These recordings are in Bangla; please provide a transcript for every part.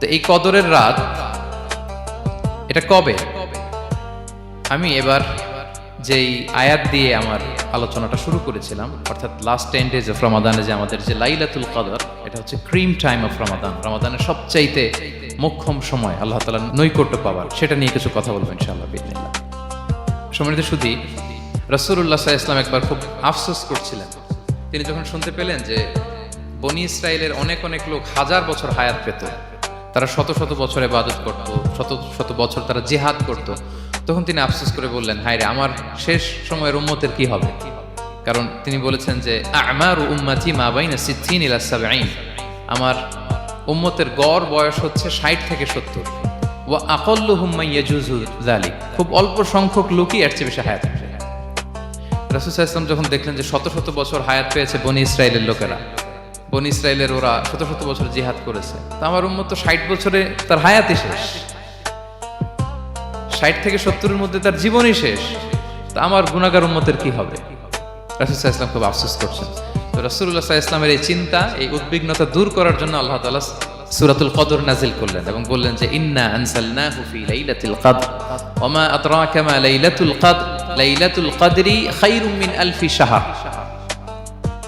তো এই কদরের রাত, এটা কবে? আমি এবার যেই আয়াত দিয়ে আমার আলোচনাটা শুরু করেছিলাম, অর্থাৎ লাস্ট টেন ডেজ অফ রমাদানে যে আমাদের যে লাইলাতুল কদর এটা হচ্ছে ক্রিম টাইম অফ রমাদান রমাদানের সবচাইতে মোক্ষম সময়, আল্লাহ তালা নৈকট্য পাওয়ার, সেটা নিয়ে কিছু কথা বলব ইনশাআল্লাহ বিদিনিল্লাহ সম্মানিত শুধু রসুল্লাহ সাহা ইসলাম একবার খুব আফসোস করছিলেন। তিনি যখন শুনতে পেলেন যে বনি ইসরায়েলের অনেক অনেক লোক হাজার বছর হায়াত পেত তারা শত শত বছর ইবাদত করত, শত শত বছর তারা জিহাদ করত। তখন তিনি আফসোস করে বললেন হায় রে আমার শেষ সময়ের উম্মতের কি হবে? কারণ তিনি বলেছেন যে, আমার উম্মাতি মা বাইনা সিদ্দিন ইলা সাবঈন। আমার উম্মতের গড় বয়স হচ্ছে ষাট থেকে সত্তর। ও আকল্লু হুম্মা ইয়াজুজু খুব অল্প সংখ্যক লোকই এর চেয়ে বেশি হায়াত রাসূল ওয়াসাল্লাম যখন দেখলেন যে শত শত বছর হায়াত পেয়েছে বনি ইসরায়েলের লোকেরা বনি ইসরায়েলের ওরা শত শত বছর জিহাদ করেছে। তা আমার উম্মত তো ষাট বছরে তার হায়াতই শেষ। ষাট থেকে সত্তরের মধ্যে তার জীবনই শেষ। তা আমার গুণাগার উম্মতের কি হবে? রাসুল ইসলাম খুব আফসোস করছেন। তো রাসুল্লাহ ইসলামের এই চিন্তা, এই উদ্বিগ্নতা দূর করার জন্য আল্লাহ তাআলা সুরাতুল কদর নাজিল করলেন এবং বললেন যে, ইন্না আনসালনাহু ফি লাইলাতিল কদর ওমা আদরাকা মা লাইলাতুল কদর, লাইলাতুল কদরি খায়রুম মিন আলফি শাহর।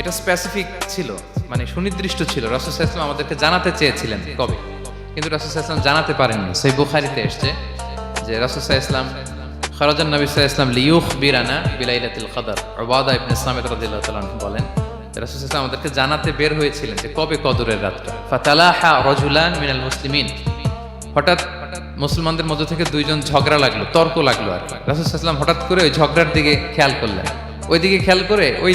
এটা স্পেসিফিক ছিল মানে সুনির্দিষ্ট ছিল। রাসুল ইসলাম আমাদেরকে জানাতে চেয়েছিলেন কবে? কিন্তু রাসুল ইসলাম জানাতে পারেননি। সেই বুখারিতে এসছে যে রাসুল ইসলাম খরাজান নবী ইসলাম লিউখ বিরানা বিলাইলাতুল কদর ওবাদা ইবনে ইসলাম রাদিয়াল্লাহু তাআলা বলেন রাসুল ইসলাম আমাদেরকে জানাতে বের হয়েছিলেন যে কবে কদরের রাতটা। ফাতালাহা রজুলান মিনাল মুসলিমিন। হঠাৎ মুসলমানদের মধ্যে থেকে দুইজন ঝগড়া লাগল, তর্ক লাগল আর রাসুল ইসলাম হঠাৎ করে ওই ঝগড়ার দিকে খেয়াল করলেন। ওইদিকে খেয়াল করে ওই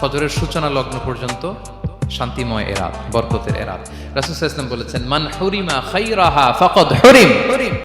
ফজরের সূচনা লগ্ন পর্যন্ত শান্তিময় এরাত, বরকতের এরাত। রাসুল ইসলাম বলেছেন, মান হরিমা খাইরাহা হরিম হুরিম।